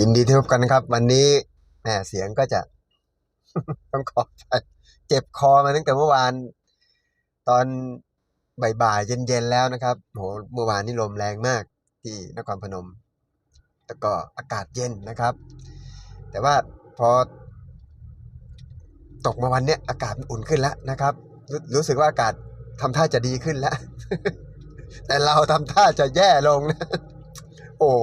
ยินดีที่พบกันนะครับ วันนี้แหมเสียงก็จะต้องขอไปเจ็บคอมาตั้งแต่เมื่อวาน ตอนบ่ายๆเย็นๆแล้วนะครับโหเมื่อวานนี่ลมแรงมากที่นครพนม แล้วก็อากาศเย็นนะครับ แต่ว่าพอ ตกมาวันเนี้ยอากาศอุ่นขึ้นแล้วนะครับรรู้สึกว่าอากาศทำท่าจะดีขึ้นแล้ว แต่เราทำท่าจะแย่ลงนะ โอ้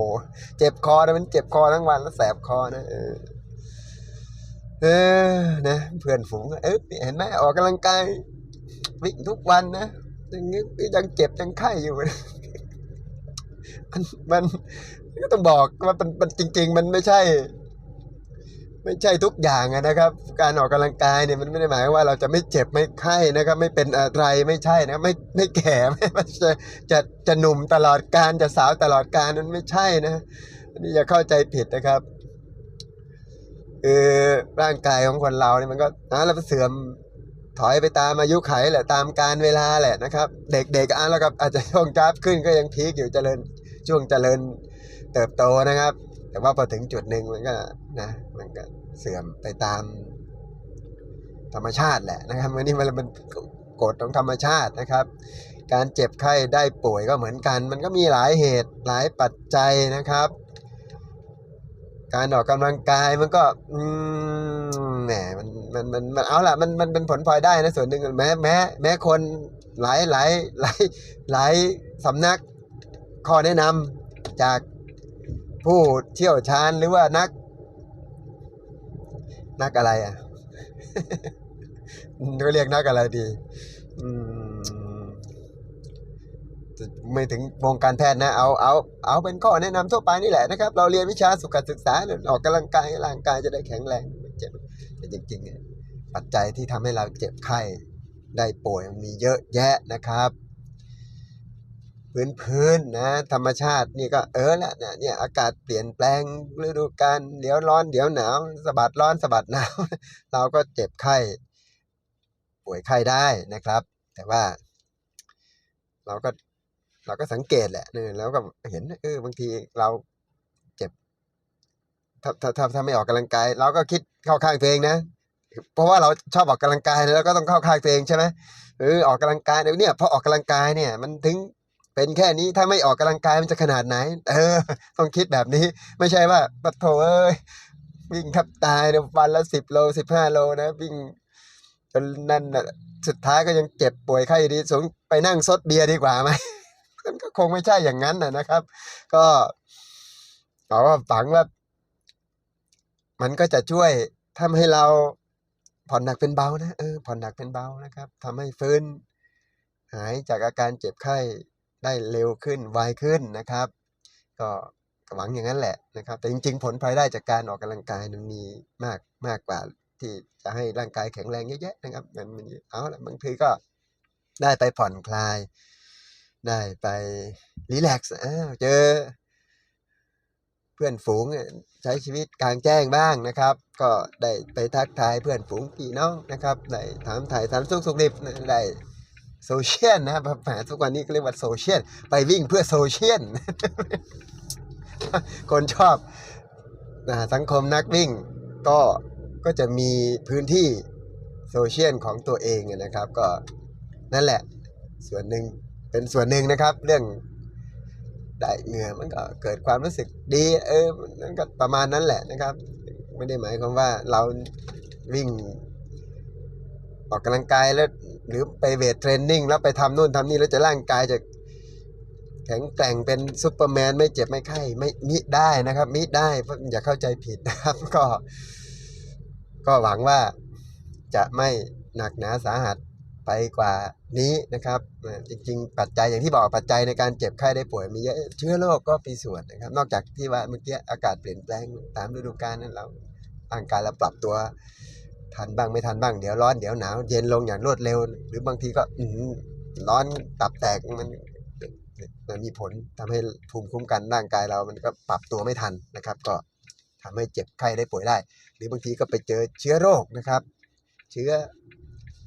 เจ็บคอนะมันเจ็บคอทั้งวันแล้วแสบคอนะเออเออนะเพื่อนฝูงเออเห็นไหมออกกำลังกายวิ่งทุกวันนะยังยังเจ็บยังไข้อยู่มันมันก็ต้องบอกว่ามันมันจริง ๆ มันไม่ใช่ ไม่ใช่ทุกอย่างนะครับ การออกกำลังกายเนี่ยมันไม่ได้หมายว่าเราจะไม่เจ็บไม่ไข้นะครับ ไม่เป็นอะไรไม่ใช่นะไม่ไม่แก่ไม่ไม่จะจะจะหนุ่มตลอดการจะสาวตลอดการมันไม่ใช่นะนนี้อย่าเข้าใจผิดนะครับคือร่างกายของคนเราเนี่ยมันก็นะเราเสื่อมถอยไปตามอายุไขแหละตามการเวลาแหละนะครับ เด็กๆอะแล้วก็อาจจะช่วงจ้าบขึ้นก็ยังพีคอยู่เจริญช่วงเจริญเติบโตนะครับ แต่ว่าพอถึงจุดหนึ่งมันก็นะมันก็เสื่อมไปตามธรรมชาติแหละนะครับอันนี้มันมันกฎของธรรมชาตินะครับ การเจ็บไข้ได้ป่วยก็เหมือนกัน มันก็มีหลายเหตุหลายปัจจัยนะครับ การออกกำลังกายมันก็อืมแหมมันมันมันมันเอาละมันมันเป็นผลพลอยได้นะส่วนหนึ่งแม้แม้แม้คนหลายหลายหลายหลายสำนักข้อแนะนำจาก ผู้เชี่ยวชาญหรือว่านัก นักอะไรอะก็เรียกนักอะไรดีอมไม่ถึงวงการแพทย์นะ เอาเอาเอาเป็นข้อแนะนำทั่วไปนี่แหละนะครับ เราเรียนวิชาสุขศึกษาออกกำลังกายให้ร่างกายจะได้แข็งแรงเจ็บแต่จริงๆเนี่ยปัจจัยที่ทำให้เราเจ็บไข้ได้ป่วยมีเยอะแยะนะครับ พื้นพื้นนะธรรมชาตินี่ก็เออละเนี่ยเนี่ยอากาศเปลี่ยนแปลงฤดูกาลเดี๋ยวร้อนเดี๋ยวหนาวสะบัดร้อนสะบัดหนาวเราก็เจ็บไข้ป่วยไข้ได้นะครับ แต่ว่า เราก็เราก็สังเกตแหละเนี่ยแล้วก็เห็นเออบางทีเราเจ็บถ้าถ้าถ้าถ้าไม่ออกกำลังกาย เราก็คิดเข้าข้างตัวเองนะเพราะว่าเราชอบออกกำลังกายแล้วก็ต้องเข้าข้างตัวเองใช่ไหมเออออกกำลังกายเดี๋ยวเนี่ยพอออกกำลังกายเนี่ย มันถึง เป็นแค่นี้ถ้าไม่ออกกำลังกายมันจะขนาดไหน เออ ต้องคิดแบบนี้ ไม่ใช่ว่าปะโถเอ้ยวิ่งทับตายเนี่ยวันละสิบโลสิบห้าโลนะวิ่งจนนั่นนะสุดท้ายก็ยังเจ็บป่วยไข้ดีสงไปนั่งซดเบียร์ดีกว่าไหมมันก็คงไม่ใช่อย่างนั้นนะนะครับ ก็เอาว่าฝังว่า มันก็จะช่วยทำให้เราผ่อนหนักเป็นเบานะเออผ่อนหนักเป็นเบานะครับทำให้ฟื้น หายจากอาการเจ็บไข้ ได้เร็วขึ้นไวขึ้นนะครับ ก็หวังอย่างนั้นแหละนะครับ แต่จริง ๆ ผลพลอยได้จากการออกกำลังกายมันมีมากมากกว่า ที่จะให้ร่างกายแข็งแรงเยอะแยะนะครับมันมันเอาละบางทีก็ได้ไปผ่อนคลาย ได้ไปรีแลกซ์อ้าวเจอ เพื่อนฝูงใช้ชีวิตกลางแจ้งบ้างนะครับ ก็ได้ไปทักทายเพื่อนฝูงพี่น้องนะครับได้ถามถ่ายถามสุขสุขดิบได้ โซเชียลนะครับแหมทุกวันนี้ก็เรียกว่าโซเชียลไปวิ่งเพื่อโซเชียลคนชอบอ่าสังคมนักวิ่งก็ก็จะมีพื้นที่โซเชียลของตัวเองนะครับ ก็นั่นแหละส่วนหนึ่งเป็นส่วนหนึ่งนะครับ เรื่องได้เหงื่อมันก็เกิดความรู้สึกดีเออมันก็ประมาณนั้นแหละนะครับ ไม่ได้หมายความว่าเราวิ่งออกกำลังกายแล้ว หรือไปเวทเทรนนิ่งแล้วไปทำนู่นทำนี่แล้วจะร่างกายจะแข็งแกร่งเป็นซูเปอร์แมนไม่เจ็บไม่ไข้ไม่มิได้นะครับ มิได้เพราะอย่าเข้าใจผิดนะครับ ก็ ก็หวังว่าจะไม่หนักหนาสาหัสไปกว่านี้นะครับ จริง ๆ ปัจจัยอย่างที่บอกปัจจัยในการเจ็บไข้ได้ป่วยมีเยอะเชื้อโรคก็มีส่วนนะครับ นอกจากที่ว่าเมื่อกี้อากาศเปลี่ยนแปลงตามฤดูกาลนั้นเราร่างกายเราปรับตัว ทันบ้างไม่ทันบ้างเดี๋ยวร้อนเดี๋ยวหนาวเย็นลงอย่างรวดเร็ว หรือบางทีก็อืร้อนตับแตกมันมันมีผลทำให้ภูมิคุ้มกันร่างกายเรา มันก็ปรับตัวไม่ทันนะครับ ก็ทำให้เจ็บไข้ได้ป่วยได้ หรือบางทีก็ไปเจอเชื้อโรคนะครับ เชื้อ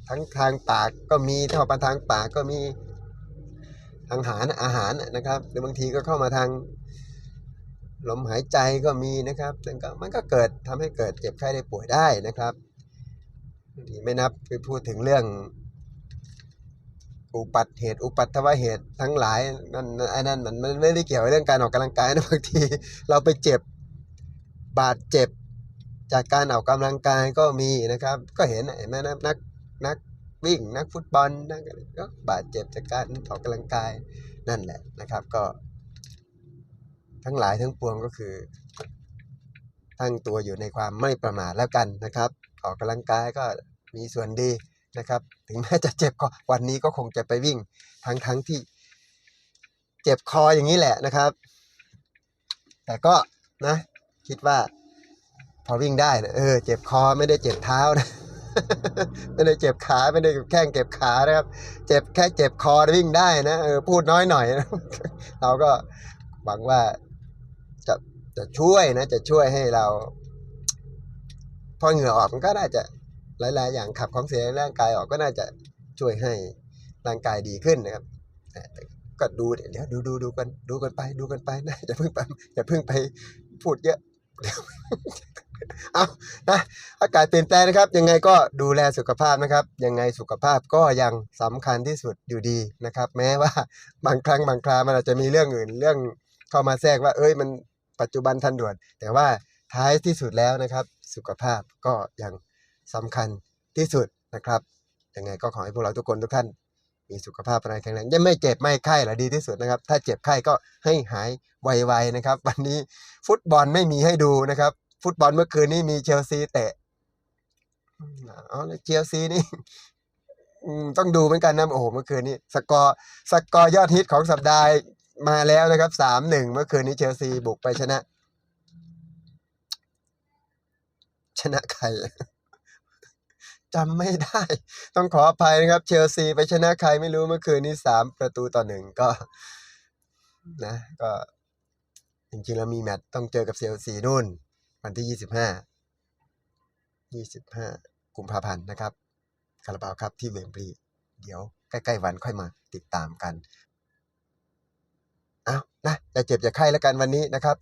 ทั้งทางปากก็มีเข้ามาทางปากก็มีทางอาหารอาหารนะครับ หรือบางทีก็เข้ามาทางลมหายใจก็มีนะครับซึ่งก็มันก็เกิดทำให้เกิดเจ็บไข้ได้ป่วยได้นะครับ นี่ไม่นับไปพูดถึงเรื่อง อุปัติเหตุ อุปัตถวเหตุทั้งหลายนั่นไอ้นั่นมันมันไม่ได้เกี่ยวกับเรื่องการออกกำลังกายนะบางทีเราไปเจ็บบาดเจ็บ จากการออกกำลังกายก็มีนะครับ ก็เห็นเห็นไหมนะนักนักวิ่งนักฟุตบอลนักก็บาดเจ็บจากการออกกำลังกายนั่นแหละนะครับ ก็ ทั้งหลายทั้งปวงก็คือ ตั้งตัวอยู่ในความไม่ประมาทแล้วกันนะครับ ออกกำลังกายก็มีส่วนดีนะครับ ถึงแม้จะเจ็บก็วันนี้ก็คงจะไปวิ่งทั้งทั้งที่ เจ็บคออย่างนี้แหละนะครับ แต่ก็นะคิดว่า พอวิ่งได้นะเออ เจ็บคอไม่ได้เจ็บเท้านะไม่ได้เจ็บขาไม่ได้เจ็บแข้งเจ็บขานะครับ เจ็บแค่เจ็บคอวิ่งได้นะเออพูดน้อยหน่อยนะเราก็หวังว่าจะจะช่วยนะจะช่วยให้เรา พอเหงื่อออกมันก็น่าจะหลาย ๆ อย่างขับของเสียในร่างกายออกก็น่าจะช่วยให้ร่างกายดีขึ้นนะครับก็ดูเดี๋ยวดูดูดูกันดูกันไปดูกันไปนะอย่าเพิ่งไปอย่าเพิ่งไปพูดเยอะเอานะอากาศเปลี่ยนแปลงนะครับ ยังไงก็ดูแลสุขภาพนะครับ ยังไงสุขภาพก็ยังสำคัญที่สุดอยู่ดีนะครับ แม้ว่าบางครั้งบางครามันอาจจะมีเรื่องอื่นเรื่องเข้ามาแทรกว่า เอ้ยมันปัจจุบันทันด่วน แต่ว่าท้ายที่สุดแล้วนะครับ สุขภาพก็ยังสำคัญที่สุดนะครับยังไงก็ขอให้พวกเราทุกคนทุกท่าน มีสุขภาพร่างกายแข็งแรงยังไม่เจ็บไม่ไข้ละดีที่สุดนะครับ ถ้าเจ็บไข้ก็ให้หายไวๆนะครับ วันนี้ฟุตบอลไม่มีให้ดูนะครับ ฟุตบอลเมื่อคืนนี้มีเชลซีเตะอืมเอาแล้วเชลซีนี่ต้องดูเหมือนกันนะโอ้โหเมื่อคืนนี้สกอร์สกอร์ยอดฮิตของสัปดาห์มาแล้วนะครับสามหนึ่งเมื่อคืนนี้เชลซีบุกไปชนะ ชนะใครจำไม่ได้ ต้องขออภัยนะครับ เชลซีไปชนะใครไม่รู้เมื่อคืนนี้สามประตูต่อหนึ่งก็ นะก็ จริงๆแล้วมีแมตช์ต้องเจอกับเชลซีนู่น วันที่ยี่สิบห้ายี่สิบห้ากุมภาพันธ์นะครับคาราบาวครับที่เวมบลีเดี๋ยวใกล้ๆวันค่อยมาติดตามกันเอานะอย่าเจ็บอย่าไข้แล้วกันวันนี้นะครับ